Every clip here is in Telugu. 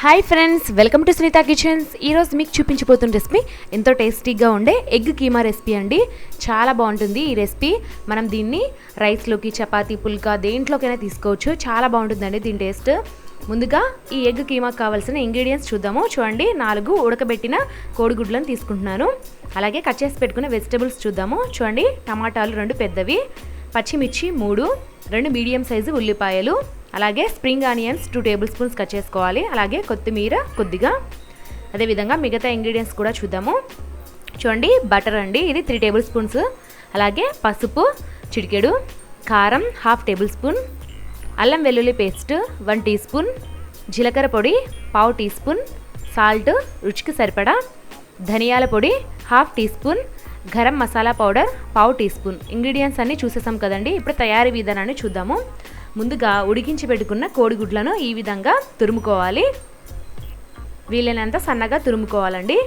Hi friends welcome to Sunitha kitchens ఈరోజు మీకు చూపించిపోతున్న రెసిపీ ఎంతో టేస్టీగా ఉండే ఎగ్ కీమా రెసిపీ అండి. చాలా బాగుంటుంది ఈ రెసిపీ మనం దీన్ని రైస్లోకి చపాతీ పుల్కా దేంట్లోకైనా తీసుకోవచ్చు. చాలా బాగుంటుందండి దీని టేస్ట్ ముందుగా ఈ ఎగ్ కీమాకు కావాల్సిన ఇంగ్రీడియంట్స్ చూద్దాము. చూడండి నాలుగు ఉడకబెట్టిన కోడిగుడ్లను తీసుకుంటున్నాను. అలాగే కట్ చేసి పెట్టుకున్న వెజిటబుల్స్ చూద్దాము. చూడండి టమాటాలు రెండు పెద్దవి పచ్చిమిర్చి మూడు రెండు మీడియం సైజు ఉల్లిపాయలు అలాగే spring onions two tablespoons cut చేసుకోవాలి. అలాగే కొత్తిమీర కొద్దిగా. అదేవిధంగా మిగతా ఇంగ్రీడియంట్స్ కూడా చూద్దాము. చూడండి బటర్ అండి ఇది త్రీ టేబుల్ స్పూన్స్. అలాగే పసుపు చిటికెడు కారం హాఫ్ టేబుల్ స్పూన్. అల్లం వెల్లుల్లి పేస్ట్ వన్ టీ స్పూన్. జీలకర్ర పొడి పావు టీ స్పూన్. సాల్ట్ రుచికి సరిపడా. ధనియాల పొడి half teaspoon. Garam masala powder పావు టీ స్పూన్. ఇంగ్రీడియంట్స్ అన్నీ చూసేసాం కదండి. ఇప్పుడు తయారీ విధానాన్ని చూద్దాము. ముందుగా ఉడికించి పెట్టుకున్న కోడిగుడ్లను ఈ విధంగా తురుముకోవాలి. వీలైనంత సన్నగా తురుముకోవాలండి.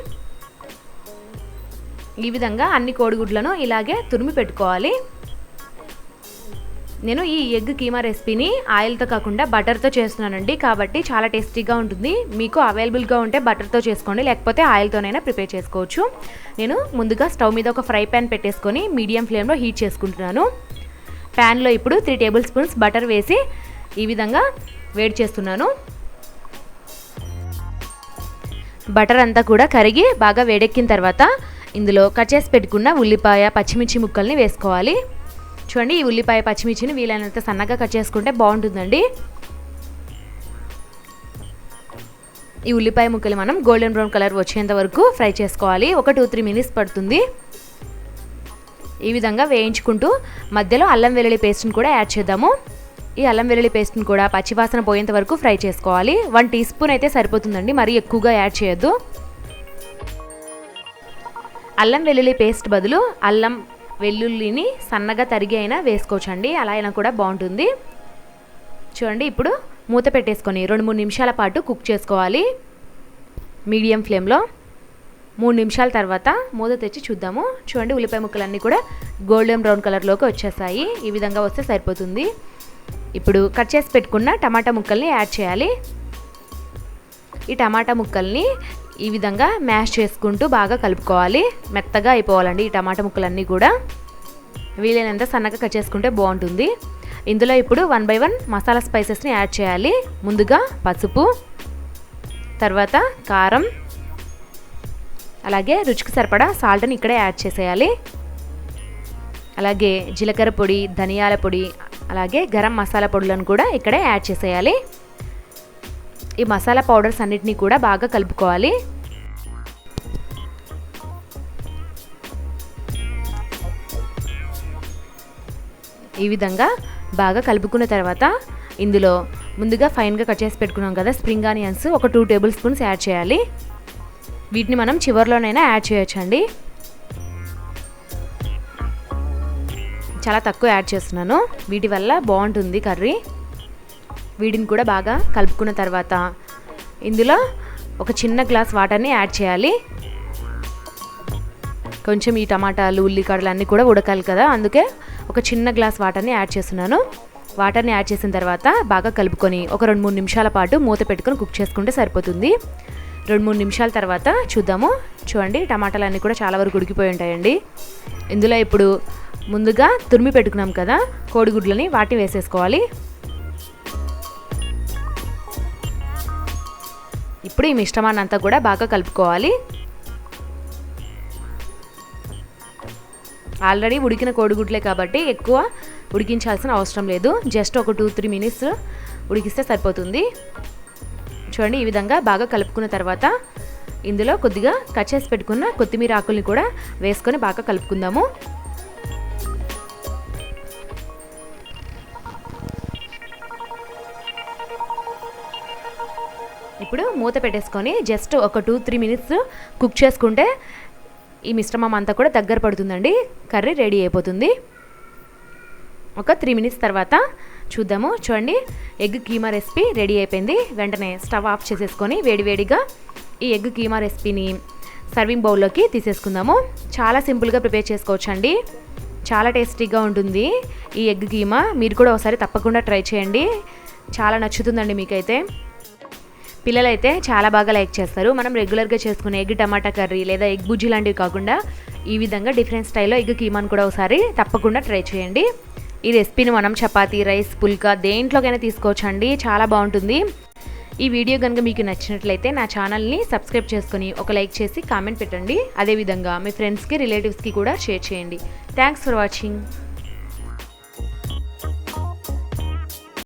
ఈ విధంగా అన్ని కోడిగుడ్లను ఇలాగే తురిమి పెట్టుకోవాలి. నేను ఈ ఎగ్ కీమా రెసిపీని ఆయిల్తో కాకుండా బటర్తో చేస్తున్నానండి. కాబట్టి చాలా టేస్టీగా ఉంటుంది. మీకు అవైలబుల్గా ఉంటే బటర్తో చేసుకోండి లేకపోతే ఆయిల్తోనైనా ప్రిపేర్ చేసుకోవచ్చు. నేను ముందుగా స్టవ్ మీద ఒక ఫ్రై ప్యాన్ పెట్టేసుకొని మీడియం ఫ్లేమ్లో హీట్ చేసుకుంటున్నాను. ప్యాన్లో ఇప్పుడు త్రీ టేబుల్ స్పూన్స్ బటర్ వేసి ఈ విధంగా వేడి చేస్తున్నాను. బటర్ అంతా కూడా కరిగి బాగా వేడెక్కిన తర్వాత ఇందులో కట్ చేసి పెట్టుకున్న ఉల్లిపాయ పచ్చిమిర్చి ముక్కల్ని వేసుకోవాలి. చూడండి ఈ ఉల్లిపాయ పచ్చిమిర్చిని వీలైనంత సన్నగా కట్ చేసుకుంటే బాగుంటుందండి. ఈ ఉల్లిపాయ ముక్కలు మనం గోల్డెన్ బ్రౌన్ కలర్ వచ్చేంత వరకు ఫ్రై చేసుకోవాలి. ఒక టూ త్రీ మినిట్స్ పడుతుంది. ఈ విధంగా వేయించుకుంటూ మధ్యలో అల్లం వెల్లుల్లి పేస్ట్ని కూడా యాడ్ చేద్దాము. ఈ అల్లం వెల్లుల్లి పేస్ట్ని కూడా పచ్చివాసన పోయేంత వరకు ఫ్రై చేసుకోవాలి. వన్ టీ స్పూన్ అయితే సరిపోతుందండి మరీ ఎక్కువగా యాడ్ చేయొద్దు. అల్లం వెల్లుల్లి పేస్ట్ బదులు అల్లం వెల్లుల్లిని సన్నగా తరిగి అయినా వేసుకోవచ్చండి అలా అయినా కూడా బాగుంటుంది. చూడండి ఇప్పుడు మూత పెట్టేసుకొని రెండు మూడు నిమిషాల పాటు కుక్ చేసుకోవాలి మీడియం ఫ్లేమ్లో. మూడు నిమిషాల తర్వాత మూత తెచ్చి చూద్దాము. చూడండి ఉల్లిపాయ ముక్కలన్నీ కూడా గోల్డెన్ బ్రౌన్ కలర్లోకి వచ్చేసాయి. ఈ విధంగా వస్తే సరిపోతుంది. ఇప్పుడు కట్ చేసి పెట్టుకున్న టమాటా ముక్కల్ని యాడ్ చేయాలి. ఈ టమాటా ముక్కల్ని ఈ విధంగా మ్యాష్ చేసుకుంటూ బాగా కలుపుకోవాలి. మెత్తగా అయిపోవాలండి ఈ టమాటా ముక్కలన్నీ కూడా. వీలైనంత సన్నగా కట్ చేసుకుంటే బాగుంటుంది. ఇందులో ఇప్పుడు వన్ బై వన్ మసాలా స్పైసెస్ని యాడ్ చేయాలి. ముందుగా పసుపు తర్వాత కారం అలాగే రుచికి సరిపడా సాల్ట్ని ఇక్కడే యాడ్ చేసేయాలి. అలాగే జీలకర్ర పొడి ధనియాల పొడి అలాగే గరం మసాలా పొడులను కూడా ఇక్కడే యాడ్ చేసేయాలి. ఈ మసాలా పౌడర్స్ అన్నిటినీ కూడా బాగా కలుపుకోవాలి. ఈ విధంగా బాగా కలుపుకున్న తర్వాత ఇందులో ముందుగా ఫైన్గా కట్ చేసి పెట్టుకున్నాం కదా స్ప్రింగ్ ఆనియన్స్ ఒక టూ టేబుల్ స్పూన్స్ యాడ్ చేయాలి. వీటిని మనం చివరిలోనైనా యాడ్ చేయొచ్చండి. చాలా తక్కువ యాడ్ చేస్తున్నాను. వీటి వల్ల బాగుంటుంది కర్రీ. వీటిని కూడా బాగా కలుపుకున్న తర్వాత ఇందులో ఒక చిన్న గ్లాస్ వాటర్ని యాడ్ చేయాలి. కొంచెం ఈ టమాటాలు ఉల్లికాడలు అన్నీ కూడా ఉడకాలి కదా అందుకే ఒక చిన్న గ్లాస్ వాటర్ని యాడ్ చేస్తున్నాను. వాటర్ని యాడ్ చేసిన తర్వాత బాగా కలుపుకొని ఒక రెండు మూడు నిమిషాల పాటు మూత పెట్టుకొని కుక్ చేసుకుంటే సరిపోతుంది. రెండు మూడు నిమిషాల తర్వాత చూద్దాము. చూడండి టమాటాలు అన్నీ కూడా చాలా వరకు ఉడికిపోయి ఉంటాయండి. ఇందులో ఇప్పుడు ముందుగా తురిమి పెట్టుకున్నాం కదా కోడిగుడ్లని వాటిని వేసేసుకోవాలి. ఇప్పుడు ఈ మిశ్రమాన్ని అంతా కూడా బాగా కలుపుకోవాలి. ఆల్రెడీ ఉడికిన కోడిగుడ్లే కాబట్టి ఎక్కువ ఉడికించాల్సిన అవసరం లేదు. జస్ట్ ఒక టూ త్రీ మినిట్స్ ఉడికిస్తే సరిపోతుంది. చూడండి ఈ విధంగా బాగా కలుపుకున్న తర్వాత ఇందులో కొద్దిగా కట్ చేసి పెట్టుకున్న కొత్తిమీర ఆకుల్ని కూడా వేసుకొని బాగా కలుపుకుందాము. ఇప్పుడు మూత పెట్టేసుకొని జస్ట్ ఒక టూ త్రీ మినిట్స్ కుక్ చేసుకుంటే ఈ మిశ్రమం అంతా కూడా దగ్గర పడుతుందండి. కర్రీ రెడీ అయిపోతుంది. ఒక త్రీ మినిట్స్ తర్వాత చూద్దాము. చూడండి ఎగ్ కీమా రెసిపీ రెడీ అయిపోయింది. వెంటనే స్టవ్ ఆఫ్ చేసేసుకొని వేడివేడిగా ఈ ఎగ్ కీమా రెసిపీని సర్వింగ్ బౌల్లోకి తీసేసుకుందాము. చాలా సింపుల్గా ప్రిపేర్ చేసుకోవచ్చు అండి చాలా టేస్టీగా ఉంటుంది ఈ ఎగ్ కీమా. మీరు కూడా ఒకసారి తప్పకుండా ట్రై చేయండి. చాలా నచ్చుతుందండి మీకైతే. పిల్లలైతే చాలా బాగా లైక్ చేస్తారు. మనం రెగ్యులర్గా చేసుకునే ఎగ్ టమాటా కర్రీ లేదా ఎగ్ బుజ్జి లాంటివి కాకుండా ఈ విధంగా డిఫరెంట్ స్టైల్లో ఎగ్ కీమాను కూడా ఒకసారి తప్పకుండా ట్రై చేయండి. ఈ రెసిపీని మనం చపాతీ రైస్ పుల్కా దేంట్లోకైనా తీసుకోవచ్చు అండి చాలా బాగుంటుంది. ఈ వీడియో కనుక మీకు నచ్చినట్లయితే నా ఛానల్ని సబ్స్క్రైబ్ చేసుకొని ఒక లైక్ చేసి కామెంట్ పెట్టండి. అదేవిధంగా మీ ఫ్రెండ్స్కి రిలేటివ్స్కి కూడా షేర్ చేయండి. Thanks for watching